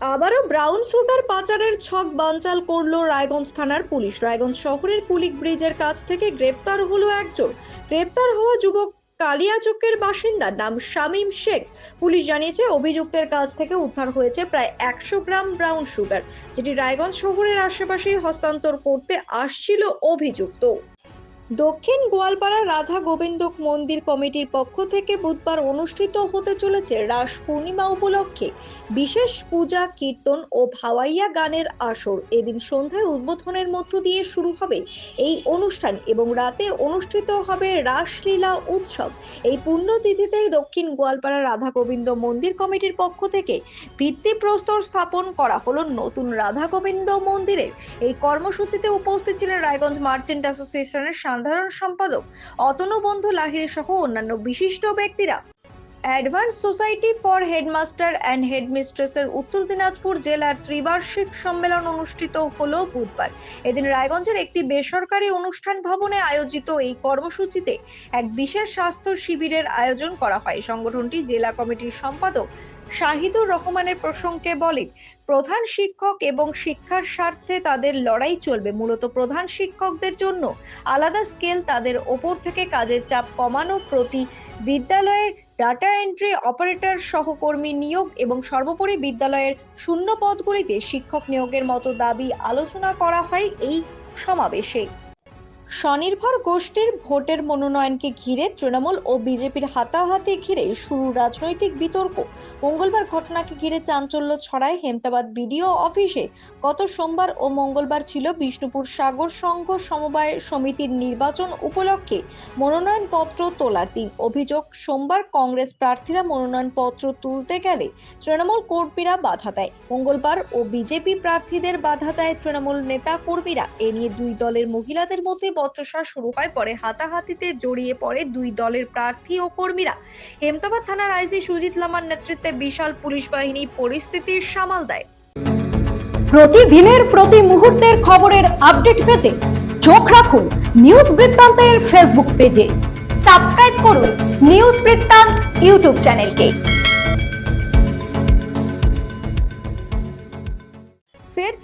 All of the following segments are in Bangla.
আবারও ব্রাউন সুগার পাচারের ছক বানচাল করল রায়গঞ্জ থানার পুলিশ। রায়গঞ্জ শহরের কুলিক ব্রিজের কাছ থেকে গ্রেপ্তার হলো একজন। গ্রেপ্তার হওয়া যুবক কালিয়াচকের বাসিন্দা, নাম শামীম শেখ। পুলিশ জানিয়েছে, অভিযুক্তের কাছ থেকে উদ্ধার হয়েছে প্রায় একশো গ্রাম ব্রাউন সুগার, যেটি রায়গঞ্জ শহরের আশেপাশে হস্তান্তর করতে আসছিল অভিযুক্ত। দক্ষিণ গোয়ালপাড়া রাধা গোবিন্দ মন্দির কমিটির পক্ষ থেকে বুধবার অনুষ্ঠিত হতে চলেছে রাস পূর্ণিমা উপলক্ষে বিশেষ পূজা, কীর্তন ও ভাওয়াইয়া গানের আসর। এদিন সন্ধ্যায় উদ্বোধনের মধ্য দিয়ে শুরু হবে এই অনুষ্ঠান এবং রাতে অনুষ্ঠিত হবে রাসলীলা উৎসব। এই পুণ্যতিথিতেই দক্ষিণ গোয়ালপাড়া রাধা গোবিন্দ মন্দির কমিটির পক্ষ থেকে ভিত্তিপ্রস্তর স্থাপন করা হলো নতুন রাধা গোবিন্দ মন্দিরের। এই কর্মসূচিতে উপস্থিত ছিলেন রায়গঞ্জ মার্চেন্ট অ্যাসোসিয়েশনের সাধারণ সম্পাদক অতনু বন্ধু লাহিড়ী সহ অন্যান্য বিশিষ্ট ব্যক্তিরা। Advance society for headmaster and হেডমিস্ট্রেসের উত্তর দিনাজপুর জেলার ত্রিবার্ষিক সম্মেলন অনুষ্ঠিত হলো বুধবার। এদিন রায়গঞ্জের একটি বেসরকারি অনুষ্ঠান ভবনে আয়োজিত এই কর্মসূচিতে এক বিশেষ স্বাস্থ্য শিবিরের আয়োজন করা হয়। সংগঠনটি জেলা কমিটির সম্পাদক শাহিদুর রহমানের প্রসঙ্গে বলেন, প্রধান শিক্ষক এবং শিক্ষার স্বার্থে তাদের লড়াই চলবে। মূলত প্রধান শিক্ষকদের জন্য আলাদা স্কেল তাদের ওপর থেকে কাজের চাপ কমানো, প্রতি বিদ্যালয়ের ডাটা এন্ট্রি অপারেটর সহকর্মী নিয়োগ এবং সর্বোপরি বিদ্যালয়ের শূন্য পদগুলিতে শিক্ষক নিয়োগের মতো দাবি আলোচনা করা হয় এই সমাবেশে। স্বনির্ভর গোষ্ঠীর ভোটের মনোনয়নকে ঘিরে তৃণমূল ও বিজেপির হাতাহাতি ঘিরে শুরু রাজনৈতিক বিতর্ক। মঙ্গলবার ঘটনাকে ঘিরে চাঞ্চল্য ছড়ায় হেমতাবাদ বিডিও অফিসে। গত সোমবার ও মঙ্গলবার ছিল বিষ্ণুপুর সাগর সংঘ সমবায় সমিতির নির্বাচন উপলক্ষে মনোনয়নপত্র তোলার দিন। অভিযোগ, সোমবার কংগ্রেস প্রার্থীরা মনোনয়নপত্র তুলতে গেলে তৃণমূল কর্মীরা বাধা দেয়। মঙ্গলবার ও বিজেপি প্রার্থীদের বাধা দেয় তৃণমূল নেতা কর্মীরা। এ নিয়ে দুই দলের মহিলাদের মধ্যে বচসা শুরু হয়, পরে হাতাহাতিতে জড়িয়ে পড়ে দুই দলের প্রার্থী ও কর্মীরা। হেমতাবাদ থানার আইসি সুজিত লামার নেতৃত্বে বিশাল পুলিশ বাহিনী পরিস্থিতির সামাল দেয়। প্রতিদিনের প্রতি মুহূর্তের খবরের আপডেট পেতে চোখ রাখুন নিউজ বৃত্তান্তের ফেসবুক পেজে। সাবস্ক্রাইব করুন নিউজ বৃত্তান্ত ইউটিউব চ্যানেলকে।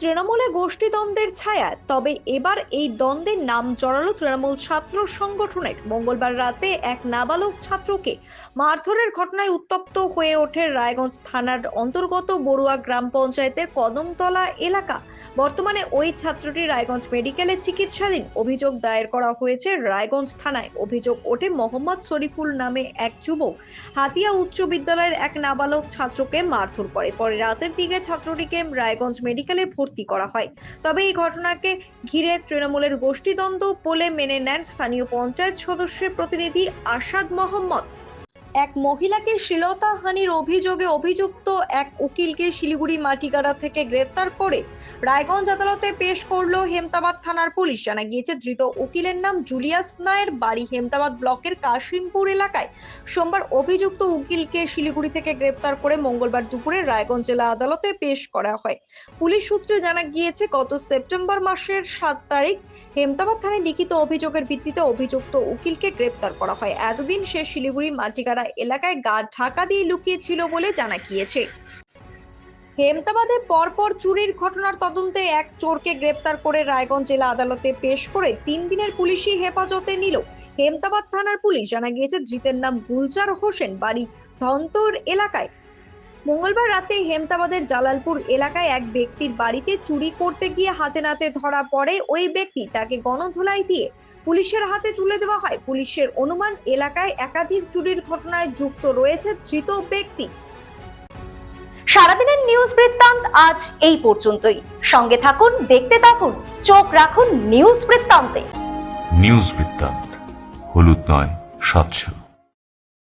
তৃণমূলে গোষ্ঠীদ্বন্দ্বের ছায়া, তবে এবার এই দ্বন্দ্বের নাম জড়ালো তৃণমূল ছাত্র সংগঠনের। মঙ্গলবার রাতে এক নাবালক ছাত্রকে মারধরের ঘটনায় উত্তপ্ত হয়ে ওঠে রায়গঞ্জ থানার অন্তর্গত বড়ুয়া গ্রাম পঞ্চায়েতের কদমতলা এলাকা। বর্তমানে ওই ছাত্রটি রায়গঞ্জ মেডিকেলে চিকিৎসাধীন। অভিযোগ দায়ের করা হয়েছে, রায়গঞ্জ থানায় অভিযোগ ওঠে মোহাম্মদ শরীফুল নামে এক যুবক হাতিয়া উচ্চ বিদ্যালয়ের এক নাবালক ছাত্রকে মারধর করে। পরে রাতের দিকে ছাত্রটিকে রায়গঞ্জ মেডিকেলে ভর্তি করা হয়। তবে এই ঘটনাকে ঘিরে তৃণমূলের গোষ্ঠীদ্বন্দ্ব বলে মেনে নেন স্থানীয় পঞ্চায়েত সদস্যের প্রতিনিধি আসাদ মোহাম্মদ। এক মহিলাকে শ্লীলতাহানির অভিযোগে অভিযুক্ত এক উকিলকে শিলিগুড়ি মাটিগাড়া থেকে গ্রেফতার করে রায়গঞ্জ আদালতে পেশ করল হেমতাবাদ থানার পুলিশ। জানা গিয়েছে, ধৃত উকিলের নাম জুলিয়াস নায়ের বাড়ি হেমতাবাদ ব্লকের কাশিমপুর এলাকায়। সোমবার অভিযুক্ত উকিলকে শিলিগুড়ি থেকে গ্রেফতার করে মঙ্গলবার দুপুরে রায়গঞ্জ জেলা আদালতে পেশ করা হয়। পুলিশ সূত্রে জানা গিয়েছে, গত সেপ্টেম্বর মাসের সাত তারিখ হেমতাবাদ থানায় লিখিত অভিযোগের ভিত্তিতে অভিযুক্ত উকিলকে গ্রেপ্তার করা হয়। এতদিন সে শিলিগুড়ি মাটিগাড়া এলাকায় গা ঢাকা দিয়ে লুকিয়েছিল বলে জানা গিয়েছে। হেমতাবাদে পরপর চুরির ঘটনার তদন্তে এক চোরকে গ্রেপ্তার করে রায়গঞ্জ জেলা আদালতে পেশ করে তিন দিনের পুলিশি হেফাজতে নিল হেমতাবাদ থানার পুলিশ। জানা গিয়েছে, ধৃতের নাম গুলজার হোসেন। বাড়ি ধন্তর এলাকায় মঙ্গলবার রাতে হেমতাবাদের জালালপুর এলাকায় এক ব্যক্তির বাড়িতে চুরি করতে গিয়ে হাতে নাতে ধরা পড়ে। ওই ব্যক্তি তাকে গণধোলাই দিয়ে পুলিশের হাতে তুলে দেওয়া হয়। পুলিশের অনুমান, এলাকায় একাধিক চুরির ঘটনায় যুক্ত রয়েছে ধৃত ব্যক্তি। সারাদিনের নিউজ বৃত্তান্ত আজ এই পর্যন্তই। সঙ্গে থাকুন, দেখতে থাকুন, চোখ রাখুন নিউজ বৃত্তান্তে। নিউজ বৃত্তান্ত, হলুদ নয় স্বচ্ছ